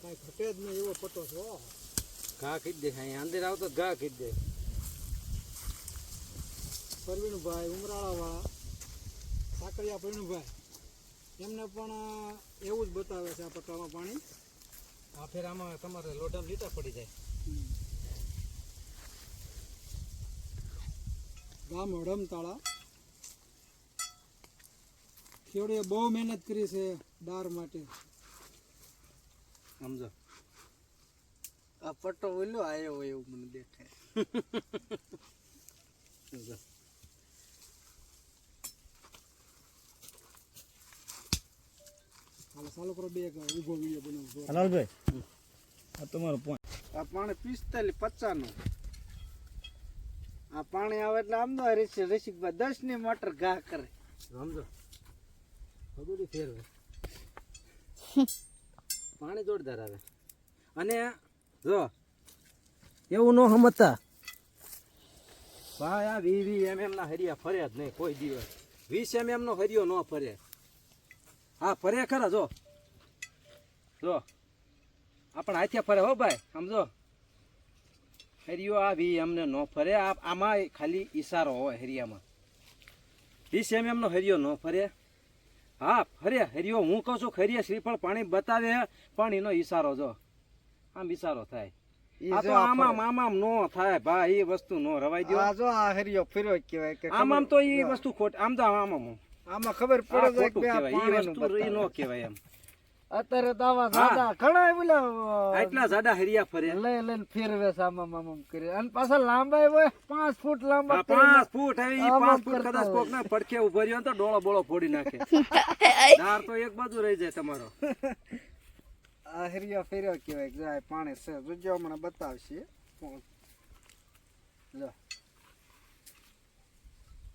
કાંઈ ઘટે જ નહીં એવો પટ્ટો છે. ઘા ખીચ દે અહીંયા અંદર આવતો ઘા ખીજ દે. પરવીણભાઈ ઉમરાળાવાળા સાકરિયા પરવીણભાઈ. એમને પણ એવું જ બતાવે છે આ પટ્ટામાં પાણી. આ ફેર આમાં તમારે લોઢામાં લીટા પડી જાય. ગામ હડમતાળા. ખેડૂએ બહુ મહેનત કરી છે દાર માટે. સમજો. આ પટ્ટો ઓલો આવ્યો હોય એવું મને દેખાય. સમજો. ચાલો કરો બે ઊભો વીડિયો બનાવો હલાલભાઈ આ તમારો પોઈન્ટ આ પાણી પિસ્તાલીસ પચાસનું. આ પાણી આવે એટલે આમ તો રસિક રસિકભાઈ દસની મોટર ઘા કરે. સમજો. ફેરવે. પાણી જોરદાર આવે. અને જો, એવું ન સમજતા. ભાઈ, આ વી વી એમ એમના હરિયા ફર્યા જ નહીં કોઈ દિવસ. વીસ એમ એમનો હરિયો ન ફરે. હા, ફરે ખરા, જો. જો. આપણે હાથે ફરે હો ભાઈ સમજો હરિયો આ વી એમને ન ફરે. આમાં ખાલી ઈશારો હોય હરિયામાં. વીસ એમ એમનો હરિયો ન ફરે. હા ખરે હરિયો હું કહું છું ખરીએ શ્રીફળ પાણી બતાવે પણ એનો ઈશારો જો. આમ ઈશારો થાય. આ તો નો થાય ભાઈ એ વસ્તુ નો રવાઈ દો આ જો આ હરિયો ફેરો કહેવાય કે આમ આમ તો એ વસ્તુ ખોટ આમ તો આમ આમ આમાં. ખબર પડે કે આ એ વસ્તુ નો કેવાય કહેવાય એમ. અત્યારે તો આવા સાદા ઘણા બોલા એટલા જાડા હરિયા ફરે. લઈ લઈને ફેરવે સામા આમ કરી. અને પાછા લાંબા હોય પાંચ ફૂટ લાંબા પાંચ ફૂટ હવે પાંચ ફૂટ કદાચ. કોક ના પડખે ઊભો રહ્યો તો ડોળો બોળો ફોડી નાખે. દાર તો એક બાજુ રહી જાય તમારો. આ હરિયા ફેર્યો કેવાય જાય પાણી છે. જોજો હમણાં બતાવશે. જો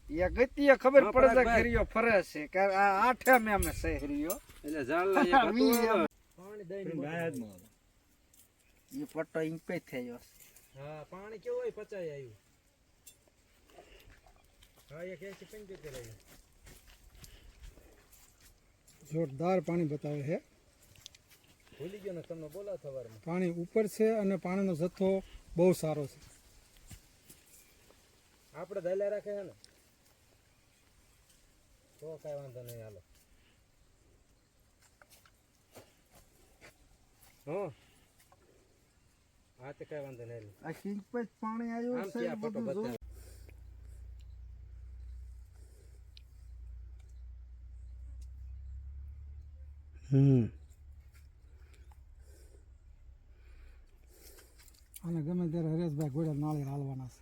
ગતિએ ખબર પડે છે કે ફરે છે કે આ આઠે મે અમે હરિયો એટલે ઝાડલા એક પાણી દઈને ગાયદમાં દઈને પટ્ટો ઇંપે થયો હા પાણી કેવું હોય પચાઈ આવ્યું. હા એક એસી પંચોતેર આવ્યું. જોરદાર પાણી બતાવે છે. ભૂલી ગયો ને તમને બોલા સવારમાં પાણી ઉપર છે અને પાણીનો જથ્થો બહુ સારો છે. આપણે દલા રાખે છે ને? તો કાંઈ વાંધો નહીં હાલો. હો. હા તે કાંઈ વાંધો નહીં આ સિંપે જ પાણી આવ્યું છે આ ફોટો બધું હમ. અને ગમે ત્યારે હરેશભાઈ ઘોડા નાળે હાલવાના છે.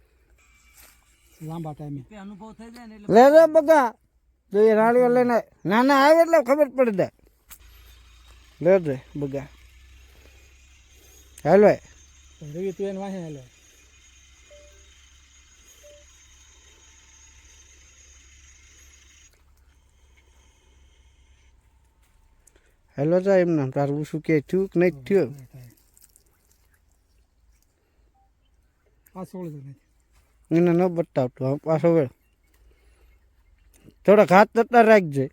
લાંબા ટાઈમે અનુભવ થઈ જાય ને એટલે રે બગા. જો એ રાણીઓ લઈને નાના આવે એટલે ખબર પડી જાય. લે દે બગા. હાલો. રવિ તું એને વાહે હાલે. હેલો જા એમને. તારું શું કે થયું કે નહીં થયું? આ સોળ એને ન બતાવતું. પાછો વેળ. થોડાક હાથ તટા રાખજે.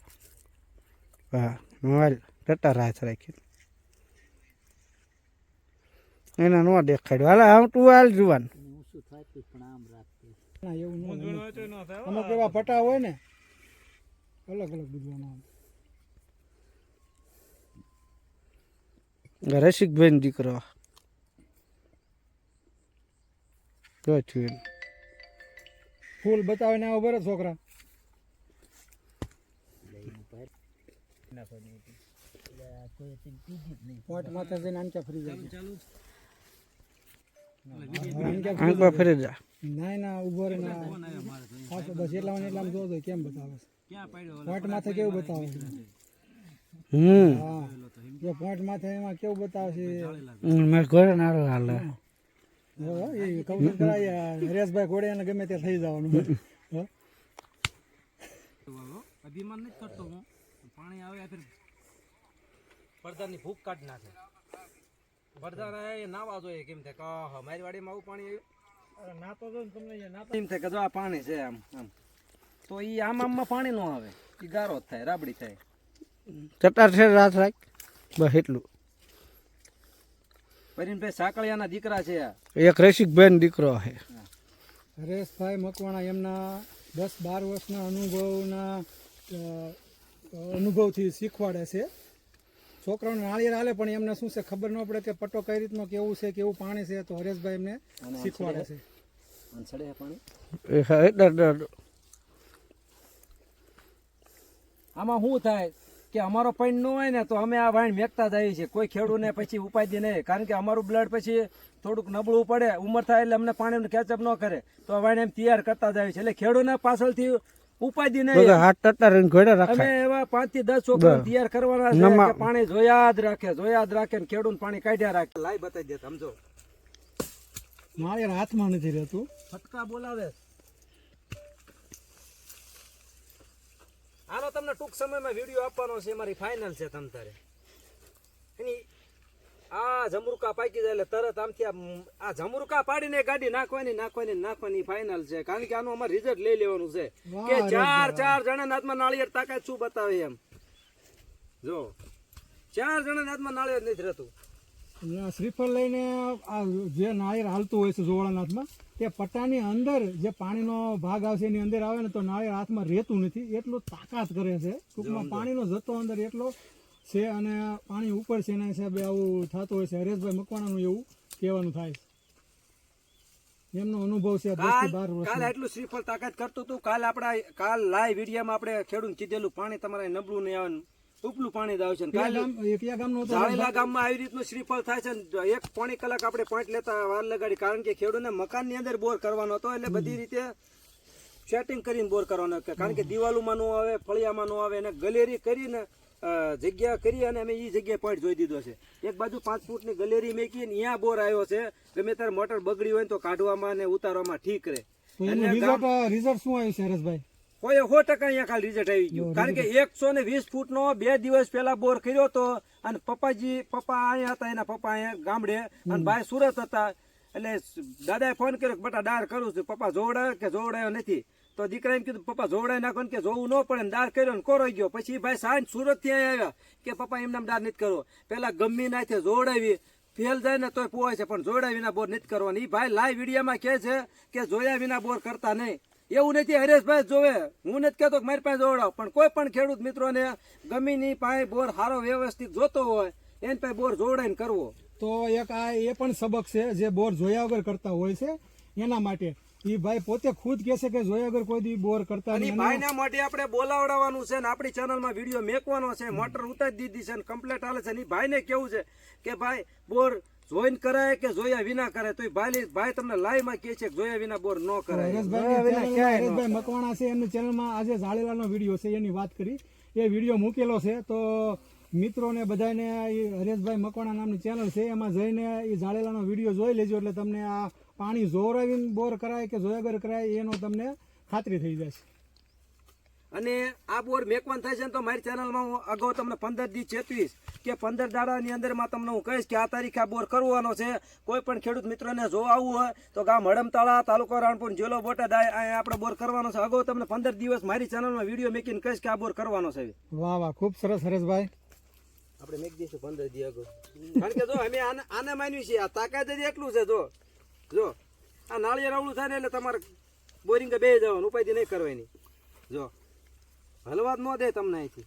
હા મોબાઈલ તટા હાથ રાખી. એને ન દેખાડ્યું. હાલે આમ તું હાલ જુવાન. અમુક એવા પટા હોય ને? અલગ અલગ બધવાના રસિકભાઈ દીકરો. જો થયું ફૂલ બતાવે ને આવો બરે છોકરા. માથે જઈને આંચા ફરી જાય ચાલુ આંચા આંખ પર ફરી જા. ના ના ઊભો રે ના બસ એટલા મને એટલા જોવો તો કેમ બતાવે છે? ક્યાં પડ્યો પોઈન્ટ માથે કેવું બતાવે છે? હમ. હા. જો પોઈન્ટ માથે એમાં કેવું બતાવે છે? મેં ઘરે નારો હાલે. એ કૌશલ કરાય હરેશભાઈ ઘોડે એને ગમે તે થઈ જવાનું. હો. અભિમાન નથી કરતો હું. પાણી આવે ફિર પડદાની ભૂખ કાઢ નાખે. પડદા એ નાવા જોઈએ કેમ થાય કહ મારી વાડીમાં આવું પાણી આવ્યું. એમ થાય કે જો આ પાણી છે આમ આમ. તો ઈ આમ આમમાં પાણી ન આવે. ઈ ગારો જ થાય રાબડી થાય. ચટાર છે રાત રાખ બસ એટલું. પરીનભાઈ સાકળિયાના દીકરા છે. એક રસિકભાઈ દીકરો છે. હરેશભાઈ મકવાણા એમના દસ બાર વર્ષના અનુભવના અનુભવથી શીખવાડે છે. છોકરાઓને નાળિયેર હાલે પણ એમને શું છે ખબર ન પડે કે પટ્ટો કઈ રીતનો કેવું છે કેવું પાણી છે તો હરેશભાઈ એમને શીખવાડે છે. આમાં શું થાય કે અમારો પાણી ન હોય ને તો અમે આ વાઈન મેકતા જઈએ છીએ. કોઈ ખેડૂને પછી ઉપાધિ નહીં. કારણ કે અમારું બ્લડ પછી થોડુંક નબળું પડે ઉંમર થાય એટલે અમને પાણીનું કેચઅપ ન કરે. તો આ વાઈન એમ તૈયાર કરતા જાય છે એટલે ખેડૂને પાછળથી ઉપાધિ નહીં. હાથ ટટ્ટા રહીને ઘોડે અમે એવા પાંચથી દસ છોકરા તૈયાર કરવાના છે કે પાણી જોયા જ રાખે જોયા જ રાખે ને ખેડૂત પાણી કાઢ્યા રાખે. લાઈ બતાવી દે સમજો હાથ હાથમાં નથી રહેતું. ફટકા બોલાવે. આનો તમને ટૂંક સમયમાં વીડિયો આપવાનો છે મારી ફાઇનલ છે તમ તારે. આ જમરૂકા પાકી જાય એટલે તરત આમથી આ જમરૂકા પાડીને ગાડી નાખવાની નાખવાની નાખવાની ફાઇનલ છે. કારણ કે આનું અમારે રિઝલ્ટ લઈ લેવાનું છે. કે ચાર ચાર જણા હાથમાં નાળિયેર તાકાત શું બતાવે એમ? જો ચાર જણા હાથમાં નાળિયેર નથી રહેતું. શ્રીફળ લઈને આ જે નાળિયેર હાલતું હોય છે જોવાળાનાથમાં તે પટ્ટાની અંદર જે પાણીનો ભાગ આવશે એની અંદર આવે ને તો નાળિયેર હાથમાં રહેતું નથી. એટલું તાકાત કરે છે. ટૂંકમાં પાણીનો જથ્થો અંદર એટલો છે અને પાણી ઉપર છે એના હિસાબે આવું થતું હોય છે. હરેશભાઈ મકવાણાનું એવું કહેવાનું થાય છે. એમનો અનુભવ છે કાલ એટલું શ્રીફળ તાકાત કરતું હતું. કાલ આપડા કાલ લાઈવ વિડીયામાં આપણે ખેડૂત કીધેલું પાણી તમારે નબળું નહીં આવે ઉપલું પાણી જ છે ને. જાળેલા ગામમાં આવી રીતનું શ્રીફળ થાય છે ને. એક પોણી કલાક આપણે પોઈન્ટ લેતા વાર લગાડી. કારણ કે ખેડૂતને મકાનની અંદર બોર કરવાનો હતો એટલે બધી રીતે સેટિંગ કરીને બોર કરવાનો કારણ કે દિવાલોમાં નો આવે ફળિયામાં નો આવે. એને ગલેરી કરીને જગ્યા કરી અને અમે એ જગ્યાએ પોઈન્ટ જોઈ દીધો છે. એક બાજુ પાંચ ફૂટની ગલેરી મેકી ને અહીંયા બોર આવ્યો છે. ગમે ત્યારે મોટર બગડી હોય તો કાઢવામાં અને ઉતારવામાં ઠીક રહે. રિઝલ્ટ રિઝલ્ટ શું આવ્યું છે હરેશભાઈ? સો ટકા અહીંયા ખાલી રિઝલ્ટ આવી ગયું. કારણ કે એકસો ને વીસ ફૂટ નો બે દિવસ પહેલા બોર કર્યો હતો અને પપ્પાજી પપ્પા અહીંયા હતા એના પપ્પા અહીંયા ગામડે અને ભાઈ સુરત હતા. એટલે દાદાએ ફોન કર્યો કે બટા દાર કરું છું. પપ્પા જોવડાયો કે જોવડાયો નથી? તો દીકરા એમ કીધું, પપ્પા, જોવડાઈ નાખો ને કે જોવું ન પડે ને દાર કર્યો ને કોરોઈ ગયો. પછી ભાઈ સાંજ સુરતથી આવ્યા કે, પપ્પા એમને દાર નથી કરવો. પેલા ગમી નાખે, જોવડાવી. ફેલ જાય ને તોય પોવાય છે, પણ જોડા વિના બોર નથી કરવાની. ભાઈ લાઈવ વિડીયોમાં કહે છે કે, જોયા વિના બોર કરતા નહીં. એવું નથી, હરેશભાઈ જોવે. હું નથી કહેતો કે મારી પાસે જોડાવ પણ કોઈ પણ ખેડૂત મિત્રોને ગમીની પાસે બોર સારો વ્યવસ્થિત જોતો હોય, એની પાસે બોર જોડાઈને કરવો. તો એક આ એ પણ સબક છે, જે બોર જોયા વગર કરતા હોય છે, એના માટે. એ ભાઈ પોતે ખુદ છે કે જોયા અગર કોઈ દી બોર કરતા નહીં. ભાઈને માટે આપણે બોલાવડાવવાનું છે ને આપણી ચેનલમાં વીડિયો મેકવાનો છે મોટર ઉતારી દીધી છે ને કમ્પ્લેટ હાલે છે ને ઈ ભાઈને કેવું છે કે ભાઈ બોર જોઈન કરાય કે જોયા વિના કરે તો ભાઈ ભાઈ તમને લાઈવમાં કે છે જોયા વિના બોર ન કરાય. હરેશભાઈ મકવાણા છે એમની ચેનલમાં આજે ઝાડેલાનો વીડિયો છે એની વાત કરી. એ વીડિયો મૂકેલો છે. તો મિત્રોને બધાને હરેશભાઈ મકવાણા નામની ચેનલ છે એમાં જઈને એ ઝાડેલાનો વીડિયો જોઈ લેજો એટલે તમને આ પાણી જોરાવીને બોર કરાય કે જોયા વગર કરાય એનો તમને ખાતરી થઈ જશે અને આ બોર મેકવાન થાય છે ને તો મારી ચેનલમાં હું અગાઉ તમને પંદર દી ચેતવીશ કે પંદર દાડાની અંદરમાં તમને હું કહીશ કે આ તારીખે આ બોર કરવાનો છે. કોઈ પણ ખેડૂત મિત્રોને જોવા આવવું હોય તો ગામ હડમતાળા તાલુકો રાણપુર જિલ્લો બોટાદ આ અહીંયા આપણે બોર કરવાનો છે. અગાઉ તમને પંદર દિવસ મારી ચેનલમાં વીડિયો મેકીને કહીશ કે આ બોર કરવાનો છે વાહ વાહ ખૂબ સરસ હરેશભાઈ. આપણે મેક દઈશું પંદર દી અગાઉ. કારણ કે જો અમે આને આને માન્યું છે. આ તાકાત જ એટલું છે જો. જો આ નાળિયેર આવડું થાય ને એટલે તમારે બોરિંગ બે જવાનું ઉપાયથી નહીં કરવાની. જો હલવા જ ન દે તમને અહીંથી.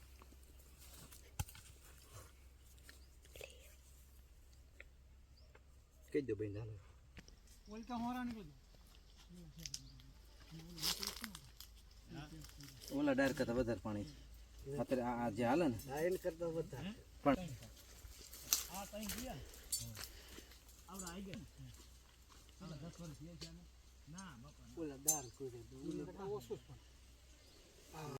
કહી દો ભાઈ ચાલો ઓલા ડાયર કરતા વધારે પાણી. છે અત્યારે આ આ જે હાલે ને. પણ